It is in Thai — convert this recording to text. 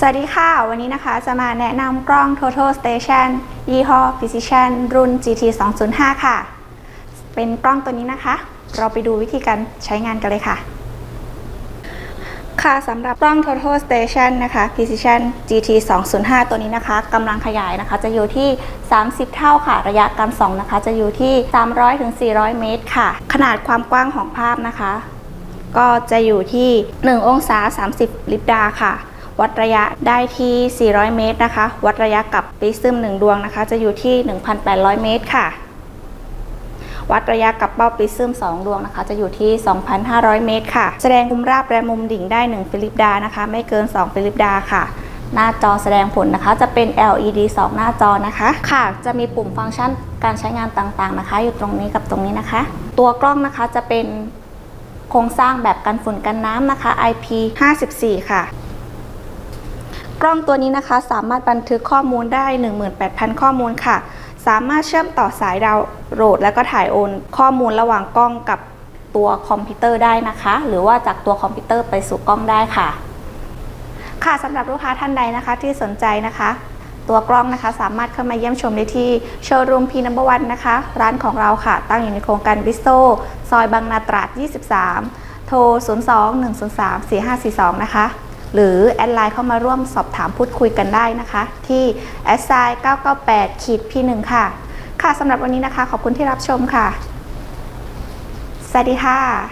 สวัสดีค่ะ วันนี้นะคะจะมาแนะนำกล้อง Total Station ยี่ห้อ Precision รุ่น GT 205 ค่ะ เป็นกล้องตัวนี้นะคะ เราไปดูวิธีการใช้งานกันเลยค่ะ ค่ะสำหรับกล้อง Total Station นะคะ Precision GT 205 ตัวนี้นะคะกำลังขยายนะคะ จะอยู่ที่ 30 เท่าค่ะ ระยะการส่องนะคะ จะอยู่ที่ 300ถึง400 เมตรค่ะ ขนาดความกว้างของภาพนะคะ ก็จะอยู่ที่ 1 องศา 30 ลิปดาค่ะ วัดระยะได้ที่ 400 เมตรนะคะ วัดระยะกับปริซึม1 ดวงนะคะ จะอยู่ที่ 1,800 เมตรค่ะ วัดระยะกับเป้าปริซึม2 ดวงนะคะ จะอยู่ที่ 2,500 เมตรค่ะ แสดงมุมราบและมุมดิ่งได้ 1 ฟิลิปดานะคะ ไม่เกิน 2 ฟิลิปดาค่ะหน้าจอแสดงผลนะคะ จะเป็น LED 2 หน้าจอนะคะ ค่ะ จะมีปุ่มฟังก์ชันการใช้งานต่างๆนะคะ อยู่ตรงนี้กับตรงนี้นะคะ ตัวกล้องนะคะจะเป็นโครงสร้างแบบกันฝุ่นกันน้ำนะคะ IP 54 ค่ะ กล้องตัวนี้นะคะสามารถบันทึกข้อมูลได้ 18,000 ข้อมูลค่ะ สามารถเชื่อมต่อสายดาวโหลด แล้วก็ถ่ายโอน ข้อมูลระหว่างกล้องกับตัวคอมพิวเตอร์ได้นะคะ หรือว่าจากตัวคอมพิวเตอร์ไปสู่กล้องได้ค่ะ ค่ะสำหรับลูกค้าท่านใดนะคะที่สนใจนะคะ ตัวกล้องนะคะสามารถเข้ามาเยี่ยมชมได้ที่โชว์รูมพีนัมเบอร์วันนะคะ ร้านของเราค่ะ ตั้งอยู่ในโครงการบิสโซซอยบางนาตราด 23 โทร 02-103-4542 นะคะ หรือแอดไลน์เข้ามาร่วมสอบถามพูดคุยกันได้นะคะ ที่แอดไซน์998ขีดพี่หนึ่งค่ะ ค่ะสำหรับวันนี้นะคะ ขอบคุณที่รับชมค่ะ สวัสดีค่ะ